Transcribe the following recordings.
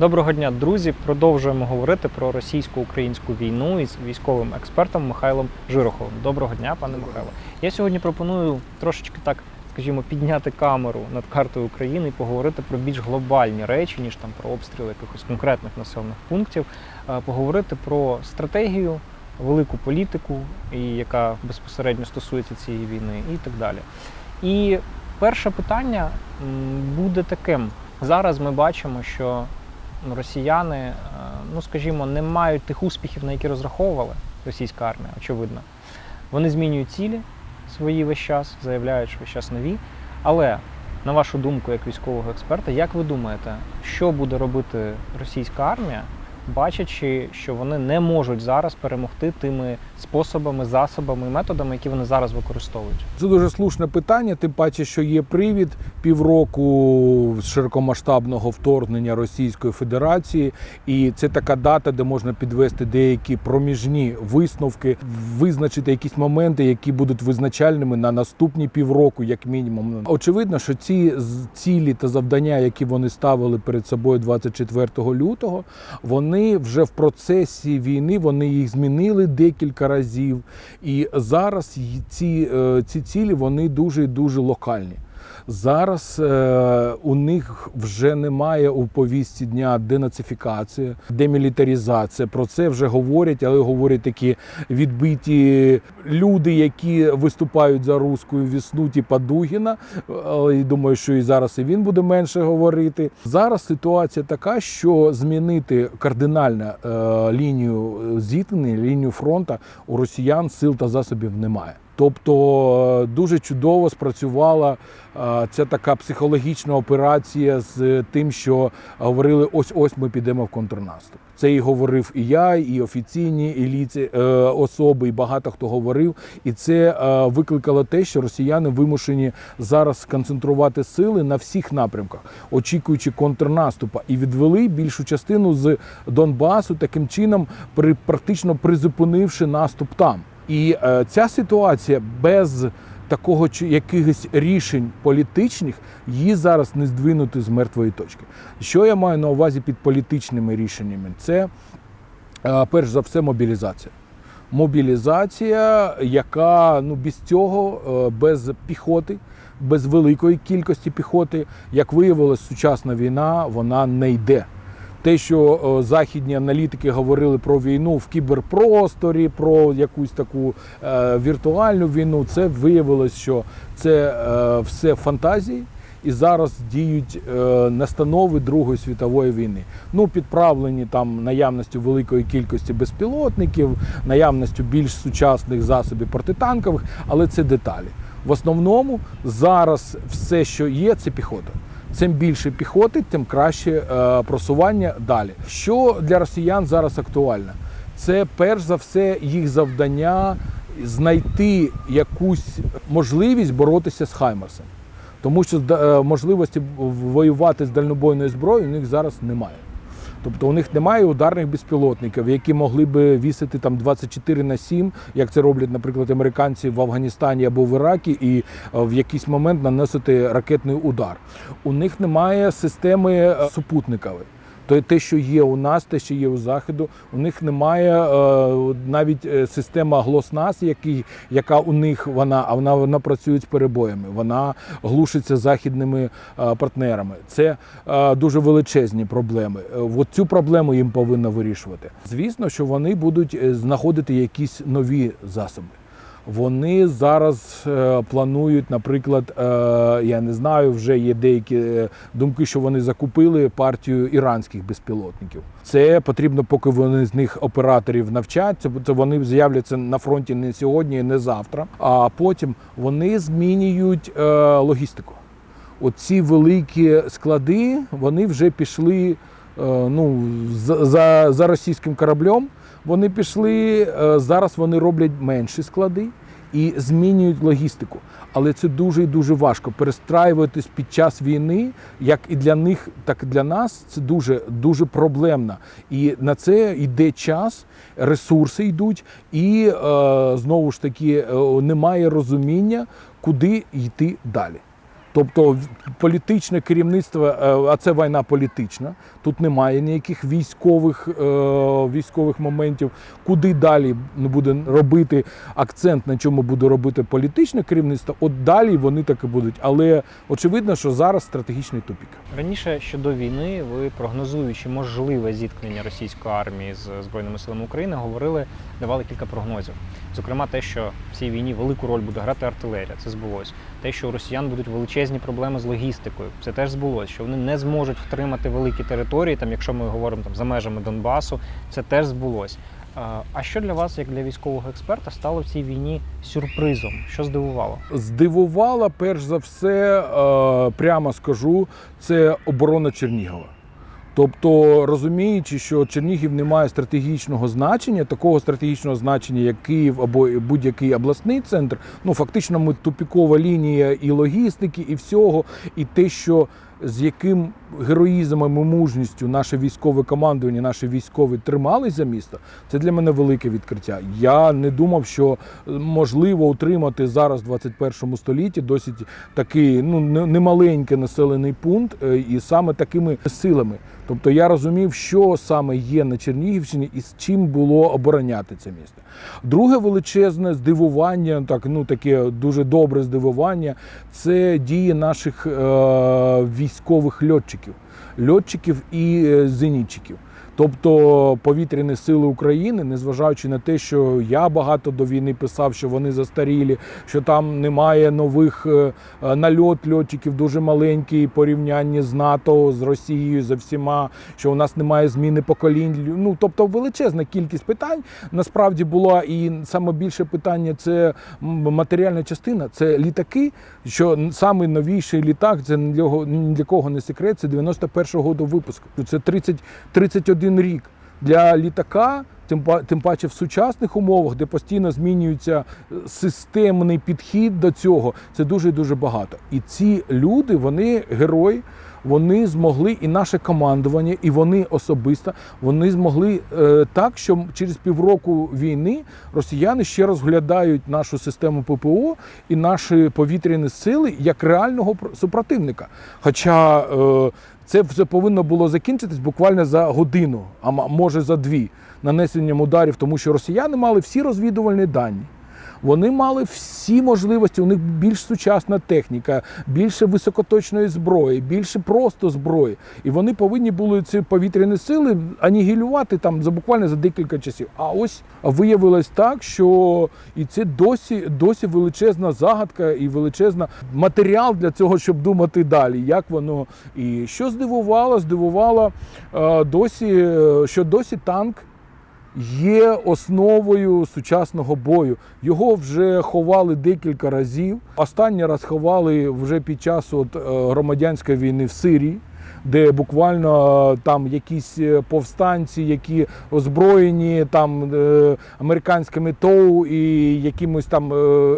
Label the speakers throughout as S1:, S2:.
S1: Доброго дня, друзі. Продовжуємо говорити про російсько-українську війну із військовим експертом Михайлом Жироховим. Доброго дня, пане Михайло. Я сьогодні пропоную трошечки так, скажімо, підняти камеру над картою України і поговорити про більш глобальні речі, ніж там про обстріли якихось конкретних населених пунктів. Е, Поговорити про стратегію, велику політику, і яка безпосередньо стосується цієї війни, і так далі. І перше питання буде таким. Зараз ми бачимо, що росіяни, е, ну скажімо, не мають тих успіхів, на які розраховувала російська армія, очевидно. Вони змінюють цілі свої весь час, заявляють, що весь час нові. Але на вашу думку, як військового експерта, як ви думаєте, що буде робити російська армія, бачачи, що вони не можуть зараз перемогти тими способами, засобами і методами, які вони зараз використовують?
S2: Це дуже слушне питання, тим паче, що є привід півроку широкомасштабного вторгнення Російської Федерації, і це така дата, де можна підвести деякі проміжні висновки, визначити якісь моменти, які будуть визначальними на наступні півроку, як мінімум. Очевидно, що ці цілі та завдання, які вони ставили перед собою 24 лютого, вони вже в процесі війни вони їх змінили декілька разів. І зараз ці, е, ці цілі вони дуже дуже локальні. Зараз е, у них вже немає у повістці дня денацифікація, демілітарізація. Про це вже говорять, але говорять такі відбиті люди, які виступають за руську весну, типа Дугіна. Але я думаю, що і зараз і він буде менше говорити. Зараз ситуація така, що змінити кардинально е, лінію зіткнення, лінію фронту у росіян сил та засобів немає. Тобто е, дуже чудово спрацювала е, ця така психологічна операція з тим, що говорили: ось ось ми підемо в контрнаступ. Це і говорив і я, і офіційні і ліці, е, особи, і багато хто говорив. І це викликало те, що росіяни вимушені зараз сконцентрувати сили на всіх напрямках, очікуючи контрнаступа, і відвели більшу частину з Донбасу, таким чином, при практично призупинивши наступ там. І е, ця ситуація без такого чи якихось рішень політичних її зараз не здвинути з мертвої точки. Що я маю на увазі під політичними рішеннями? Це е, перш за все мобілізація. Мобілізація, яка ну без цього, е, без піхоти, без великої кількості піхоти, як виявилось, сучасна війна вона не йде. Те, що західні аналітики говорили про війну в кіберпросторі, про якусь таку е, віртуальну війну, це виявилось, що це е, все фантазії. І зараз діють е, настанови Другої світової війни. Ну, підправлені там наявністю великої кількості безпілотників, наявністю більш сучасних засобів протитанкових, але це деталі. В основному зараз все, що є, це піхота. Чим більше піхоти, тим краще е, просування далі. Що для росіян зараз актуально? Це перш за все їх завдання знайти якусь можливість боротися з Хаймерсом. Тому що е, можливості воювати з дальнобойною зброєю у них зараз немає. Тобто у них немає ударних безпілотників, які могли би вісити там 24 на 7, як це роблять, наприклад, американці в Афганістані або в Іракі, і е, в якийсь момент наносити ракетний удар. У них немає системи е, супутникової. То те, що є у нас, те, що є у заходу, у них немає е, навіть е, система який, яка у них вона, а вона, вона працює з перебоями, вона глушиться західними е, партнерами. Це дуже величезні проблеми. От цю проблему їм повинно вирішувати. Звісно, що вони будуть знаходити якісь нові засоби. Вони зараз е, планують, наприклад, е, я не знаю, вже є деякі е, думки, що вони закупили партію іранських безпілотників. Це потрібно, поки вони з них операторів навчать. Це, вони з'являться на фронті не сьогодні, не завтра. А потім вони змінюють логістику. Оці великі склади вони вже пішли ну, за, за, російським кораблем. Вони пішли зараз. Вони роблять менші склади і змінюють логістику. Але це дуже і дуже важко перестраюватись під час війни, як і для них, так і для нас. Це дуже дуже проблемно. І на це йде час, ресурси йдуть, і е, знову ж таки е, немає розуміння, куди йти далі. Тобто політичне керівництво, е, а це війна політична. Тут немає ніяких військових, е, військових моментів. Куди далі буде робити акцент, на чому буде робити політичне керівництво, от далі вони так і будуть. Але очевидно, що зараз стратегічний тупік.
S1: Раніше щодо війни, ви прогнозуючи можливе зіткнення російської армії з збройними силами України, говорили, давали кілька прогнозів. Зокрема, те, що в цій війні велику роль буде грати артилерія, це збулось. Те, що у росіян будуть величезні проблеми з логістикою, це теж збулось. Що вони не зможуть втримати великі території, там, якщо ми говоримо там за межами Донбасу, це теж збулось. А, що для вас, як для військового експерта, стало в цій війні сюрпризом? Що здивувало?
S2: Здивувала, перш за все, е, прямо скажу, це оборона Чернігова. Тобто, розуміючи, що Чернігів не має стратегічного значення, такого стратегічного значення, як Київ або будь-який обласний центр, ну фактично ми тупікова лінія і логістики, і всього, і те, що з яким героїзмом і мужністю наше військове командування, наші військові тримались за місто, це для мене велике відкриття. Я не думав, що е, можливо утримати зараз в 21 столітті досить такий ну немаленький населений пункт, е, і саме такими силами. Тобто я розумів, що саме є на Чернігівщині і з чим було обороняти це місто. Друге величезне здивування, так ну таке дуже добре здивування, це дії наших е, військових льотчиків, льотчиків і е, зенітчиків. Тобто повітряні сили України, незважаючи на те, що я багато до війни писав, що вони застарілі, що там немає нових е, е, нальот льотчиків, дуже маленький порівняння з НАТО, з Росією, за всіма, що у нас немає зміни поколінь. Ну тобто величезна кількість питань насправді була, і саме більше питання це матеріальна частина, це літаки. Що саме новіший літак, це для кого не секрет, це 91-го року випуску. Це 30, 31 рік для літака. Тим, тим паче в сучасних умовах, де постійно змінюється е, системний підхід до цього, це дуже дуже багато. І ці люди, вони герої, вони змогли, і наше командування, і вони особисто, вони змогли е, так, що через півроку війни росіяни ще розглядають нашу систему ППО і наші повітряні сили як реального пр- супротивника. Хоча е, це все повинно було закінчитись буквально за годину, а може за дві нанесенням ударів, тому що росіяни мали всі розвідувальні дані. Вони мали всі можливості. У них більш сучасна техніка, більше високоточної зброї, більше просто зброї. І вони повинні були ці повітряні сили анігілювати там за буквально за декілька часів. А ось виявилось так, що і це досі, досі величезна загадка і величезна матеріал для цього, щоб думати далі. Як воно і що здивувало, здивувало е, досі, е, що досі танк є основою сучасного бою. Його вже ховали декілька разів. Останній раз ховали вже під час от, е, громадянської війни в Сирії. Де буквально е, там якісь е, повстанці, які озброєні там е, американськими ТОУ і якимось там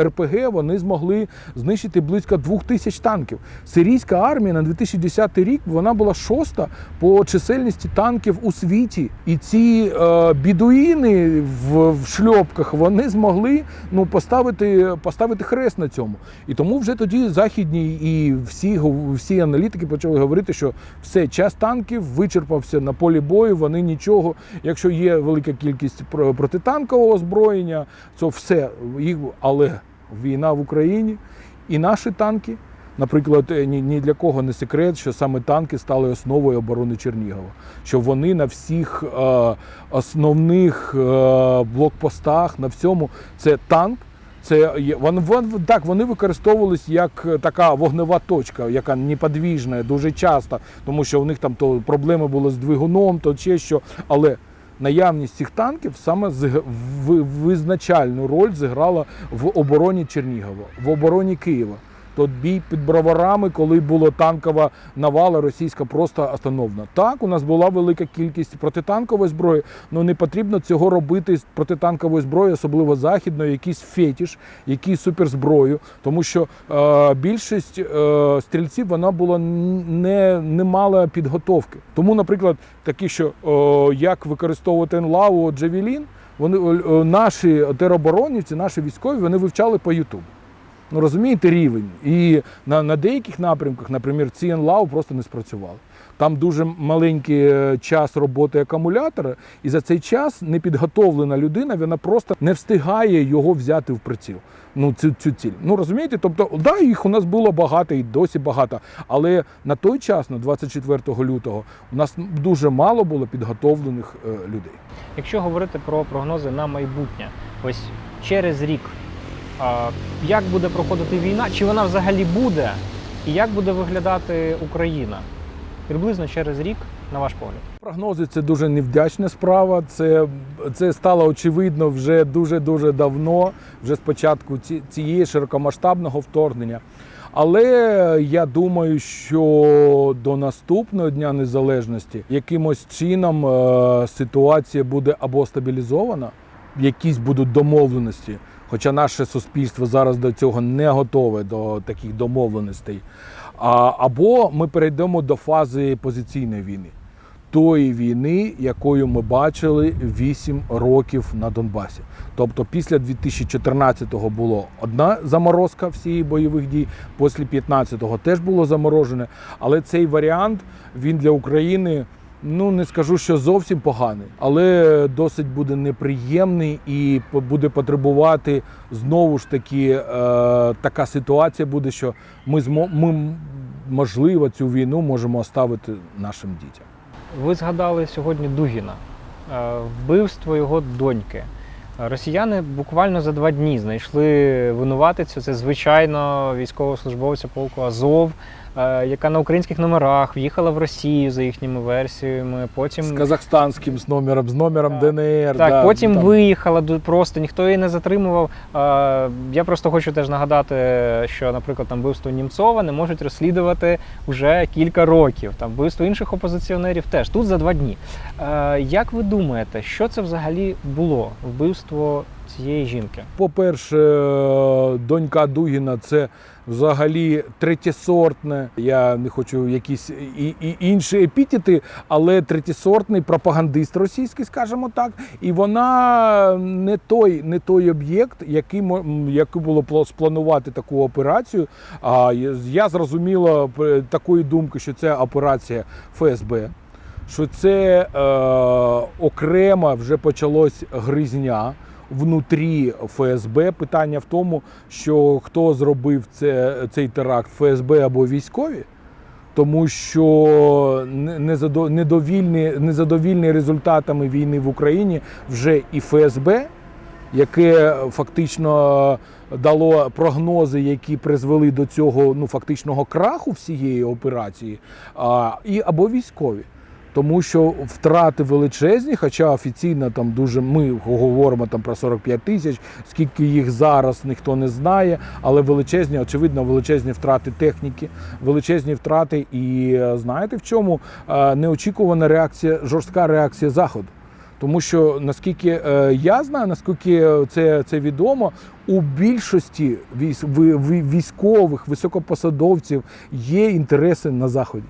S2: РПГ, вони змогли знищити близько двох тисяч танків. Сирійська армія на 2010 рік вона була шоста по чисельності танків у світі. І ці е, бідуїни в, в шльопках вони змогли ну, поставити, поставити хрест на цьому. І тому вже тоді західні і всі, всі аналітики почали говорити, що все, час танків вичерпався на полі бою, вони нічого. Якщо є велика кількість про- протитанкового озброєння, то все. Їх, але війна в Україні і наші танки. Наприклад, е, ні для кого не секрет, що саме танки стали основою оборони Чернігова. Що вони на всіх е, основних е, блокпостах, на всьому це танк. Це вон, вон, так, вони використовувались як е, така вогнева точка, яка неподвіжна дуже часто, тому що у них там то проблеми були з двигуном, то ще що. Але наявність цих танків саме визначальну роль зіграла в обороні Чернігова, в обороні Києва. Тот бій під броварами, коли була танкова навала російська просто остановлена. Так, у нас була велика кількість протитанкової зброї, але не потрібно цього робити з протитанкової зброї, особливо західної, якийсь фетіш, якийсь суперзброю. Тому що е, більшість е, стрільців вона була не, не мала підготовки. Тому, наприклад, такі, що е, як використовувати НЛАУ, Джавелін, вони наші тероборонівці, наші військові, вони вивчали по Ютубу. Ну розумієте рівень. І на, на деяких напрямках, наприклад, CNLAW просто не спрацювали. Там дуже маленький е, час роботи акумулятора, і за цей час непідготовлена людина вона просто не встигає його взяти в приціл. Ну, цю, цю ціль. Ну розумієте, тобто, да, їх у нас було багато і досі багато. Але на той час, на 24 лютого, у нас дуже мало було підготовлених е, людей.
S1: Якщо говорити про прогнози на майбутнє, ось через рік, як буде проходити війна, чи вона взагалі буде, і як буде виглядати Україна? Приблизно через рік, на ваш погляд.
S2: Прогнози це дуже невдячна справа. Це, це стало очевидно вже дуже дуже давно, вже з початку ці- цієї широкомасштабного вторгнення. Але я думаю, що до наступного дня незалежності якимось чином е, ситуація буде або стабілізована, якісь будуть домовленості. Хоча наше суспільство зараз до цього не готове до таких домовленостей. Або ми перейдемо до фази позиційної війни тої війни, якою ми бачили 8 років на Донбасі. Тобто після 2014-го було одна заморозка всіх бойових дій, після 15-го теж було заморожене. Але цей варіант він для України. Ну, не скажу, що зовсім поганий, але досить буде неприємний і буде потребувати знову ж таки е, така ситуація буде, що ми ми можливо цю війну можемо оставити нашим дітям.
S1: Ви згадали сьогодні Дугіна, е, вбивство його доньки. Росіяни буквально за два дні знайшли винуватицю. Це звичайно військовослужбовця полку Азов, яка на українських номерах в'їхала в Росію за їхніми версіями. Потім
S2: З казахстанським з номером, з номером
S1: Так.
S2: ДНР.
S1: Так,
S2: да,
S1: потім
S2: там.
S1: виїхала просто, ніхто її не затримував. Е, Я просто хочу теж нагадати, що, наприклад, там вбивство Німцова не можуть розслідувати вже кілька років. Там вбивство інших опозиціонерів теж тут за два дні. Е, Як ви думаєте, що це взагалі було вбивство цієї жінки?
S2: По-перше, е, донька Дугіна це взагалі третєсортне. Я не хочу якісь і, і інші епітети, але третєсортний пропагандист російський, скажімо так. І вона не той, не той об'єкт, який який було пла- спланувати таку операцію. А я- зрозуміла такої думки, що це операція ФСБ. Що це е, окремо вже почалось гризня внутрі ФСБ. Питання в тому, що хто зробив це, цей теракт ФСБ або військові, тому що не- незадо- незадовільні результатами війни в Україні вже і ФСБ, яке фактично дало прогнози, які призвели до цього ну, фактичного краху всієї операції, а, і або військові. Тому що втрати величезні, хоча офіційно там дуже ми говоримо там про 45 тисяч, скільки їх зараз ніхто не знає, але величезні, очевидно, величезні втрати техніки, величезні втрати. І е, знаєте в чому Е, неочікувана реакція, жорстка реакція заходу. Тому що наскільки е, я знаю, наскільки це, це відомо, у більшості військ, ви- ви- військових, високопосадовців є інтереси на заході.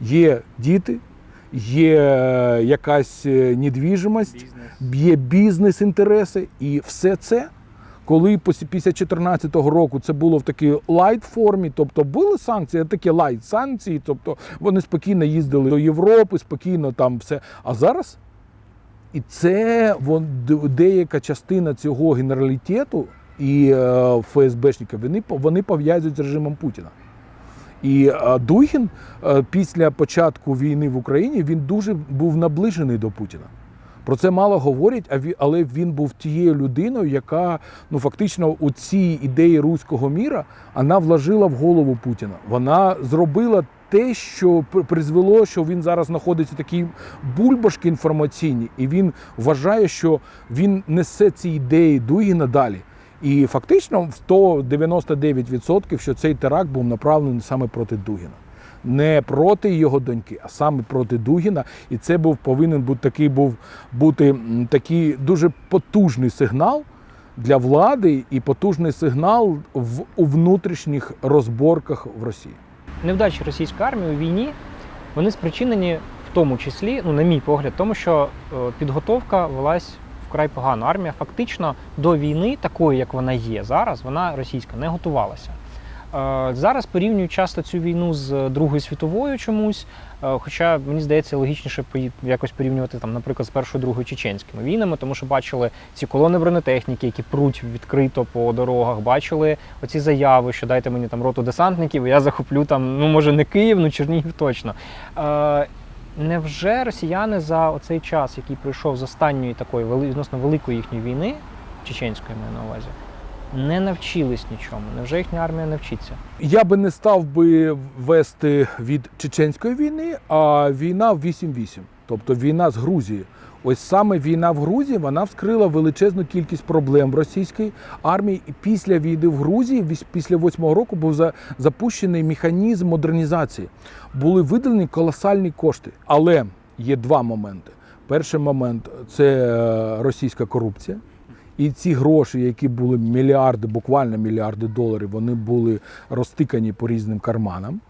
S2: Є діти, є е, якась е, недвіжимость, є бізнес-інтереси, і все це. Коли після 2014 року це було в такій лайт формі, тобто були санкції, а такі лайт санкції, тобто вони спокійно їздили до Європи, спокійно там все. А зараз і це вон, деяка частина цього генералітету і е, ФСБшників, вони, вони пов'язують з режимом Путіна. І Дугін е, після початку війни в Україні він дуже був наближений до Путіна. Про це мало говорять, але він був тією людиною, яка ну фактично у ці ідеї руського міра вона вложила в голову Путіна. Вона зробила те, що пр- призвело, що він зараз знаходиться в такій бульбашки інформаційній, і він вважає, що він несе ці ідеї Дугіна далі. І фактично в 199% що цей теракт був направлений саме проти Дугіна. Не проти його доньки, а саме проти Дугіна. І це був повинен бути такий був бути такий дуже потужний сигнал для влади і потужний сигнал в у внутрішніх розборках в Росії.
S1: Невдачі російської армії у війні вони спричинені в тому числі, ну на мій погляд, тому що е, підготовка велась вкрай погано. Армія фактично до війни, такої як вона є зараз, вона російська не готувалася. Е, Зараз порівнюють часто цю війну з Другою світовою чомусь. е, Хоча мені здається логічніше якось порівнювати там, наприклад, з першою другою чеченськими війнами, тому що бачили ці колони бронетехніки, які пруть відкрито по дорогах. Бачили оці заяви, що дайте мені там роту десантників, і я захоплю там, ну може не Київ, ну Чернігів точно. Невже росіяни за оцей час, який пройшов з останньої такої відносно великої їхньої війни, чеченської маю на увазі, не навчились нічому? Невже їхня армія навчиться?
S2: Я би не став би вести від чеченської війни, а війна в 8-8, тобто війна з Грузією. Ось саме війна в Грузії вона вскрила величезну кількість проблем в російській армії. І після війни в Грузії, після восьмого року, був за- запущений механізм модернізації. Були виділені колосальні кошти. Але є два моменти. Перший момент це е, російська корупція. І ці гроші, які були мільярди, буквально мільярди доларів, вони були розтикані по різним карманам,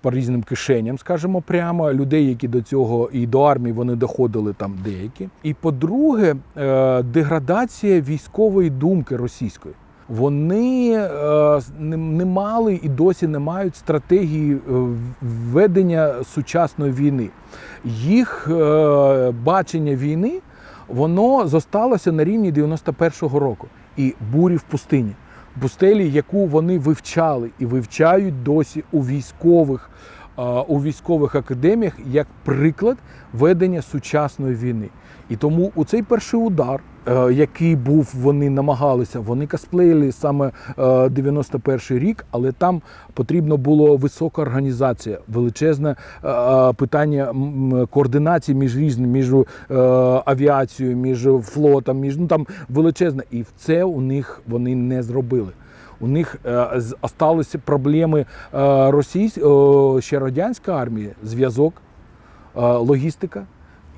S2: по різним кишеням, скажімо прямо. Людей, які до цього і до армії вони доходили там деякі. І по-друге, е, деградація військової думки російської. Вони е, не, мали і досі не мають стратегії е, ведення сучасної війни. Їх бачення війни воно зосталося на рівні 91-го року і бурі в пустині. Пустелі, яку вони вивчали і вивчають досі у військових, у військових академіях як приклад ведення сучасної війни. І тому у цей перший удар, який був, вони намагалися, вони косплеїли саме е, 91-й рік, але там потрібно було висока організація, величезне е, е, питання координації між різними, між е, авіацією, між флотом, між ну там величезне. І це у них вони не зробили. У них е, з- осталися проблеми е, російсь, е, ще радянська армія, зв'язок, е, логістика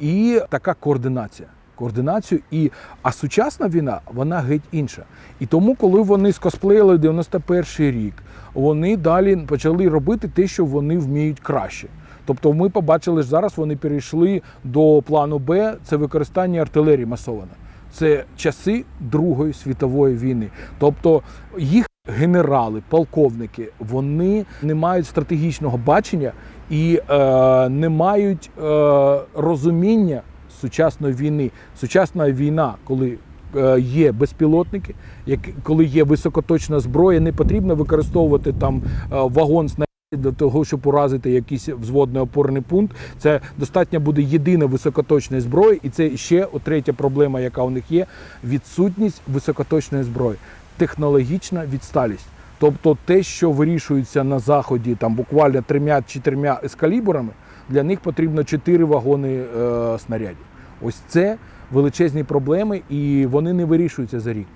S2: і така координація. Координацію і а сучасна війна вона геть інша. І тому, коли вони скосплеїли 91-й рік, вони далі почали робити те, що вони вміють краще. Тобто, ми побачили, що зараз вони перейшли до плану Б, це використання артилерії масовано. Це часи Другої світової війни. Тобто їх генерали, полковники, вони не мають стратегічного бачення і е, не мають е, розуміння сучасної війни. Сучасна війна, коли е, є безпілотники, коли є високоточна зброя, не потрібно використовувати там е, вагон снарядів для того, щоб уразити якийсь взводний опорний пункт. Це достатньо буде єдина високоточна зброя, і це ще третя проблема, яка у них є: відсутність високоточної зброї, технологічна відсталість. Тобто те, що вирішується на заході, там буквально трьома-чотирма ескалібурами, для них потрібно чотири вагони е, снарядів. Ось це величезні проблеми, і вони не вирішуються за рік.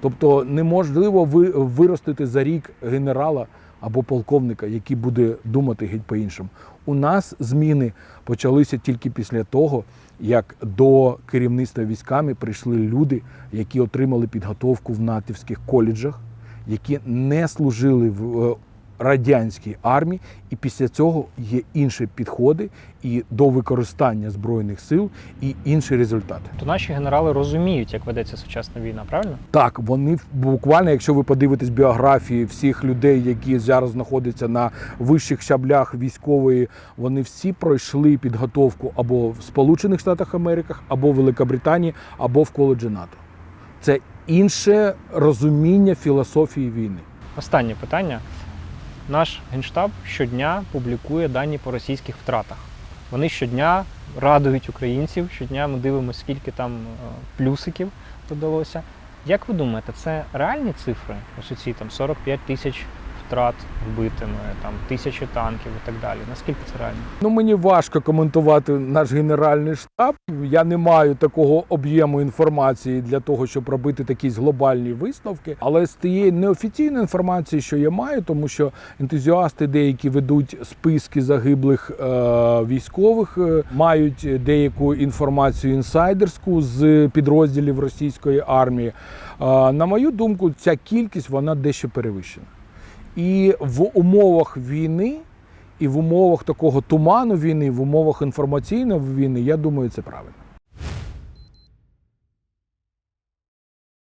S2: Тобто неможливо виростити за рік генерала або полковника, який буде думати геть по-іншому. У нас зміни почалися тільки після того, як до керівництва військами прийшли люди, які отримали підготовку в натівських коледжах, які не служили в е, радянській армії, і після цього є інші підходи і до використання збройних сил, і інші результати.
S1: То наші генерали розуміють, як ведеться сучасна війна, правильно?
S2: Так, вони буквально, якщо ви подивитесь біографії всіх людей, які зараз знаходяться на вищих щаблях військової, вони всі пройшли підготовку або в Сполучених Штатах Америки, або в Великобританії, або в коледжі НАТО. Це інше розуміння філософії війни.
S1: Останнє питання. Наш генштаб щодня публікує дані по російських втратах. Вони щодня радують українців. Щодня ми дивимося, скільки там е, плюсиків додалося. Як ви думаєте, це реальні цифри? Ось ці там 45 тисяч втрат вбитими, там тисячі танків і так далі. Наскільки це реально?
S2: Ну мені важко коментувати наш генеральний штаб. Я не маю такого об'єму інформації для того, щоб робити такі глобальні висновки. Але з тієї неофіційної інформації, що я маю, тому що ентузіасти деякі ведуть списки загиблих е, військових, е, мають деяку інформацію інсайдерську з підрозділів російської армії. Е, на мою думку, ця кількість вона дещо перевищена. І в умовах війни, і в умовах такого туману війни, в умовах інформаційної війни, я думаю, це правильно.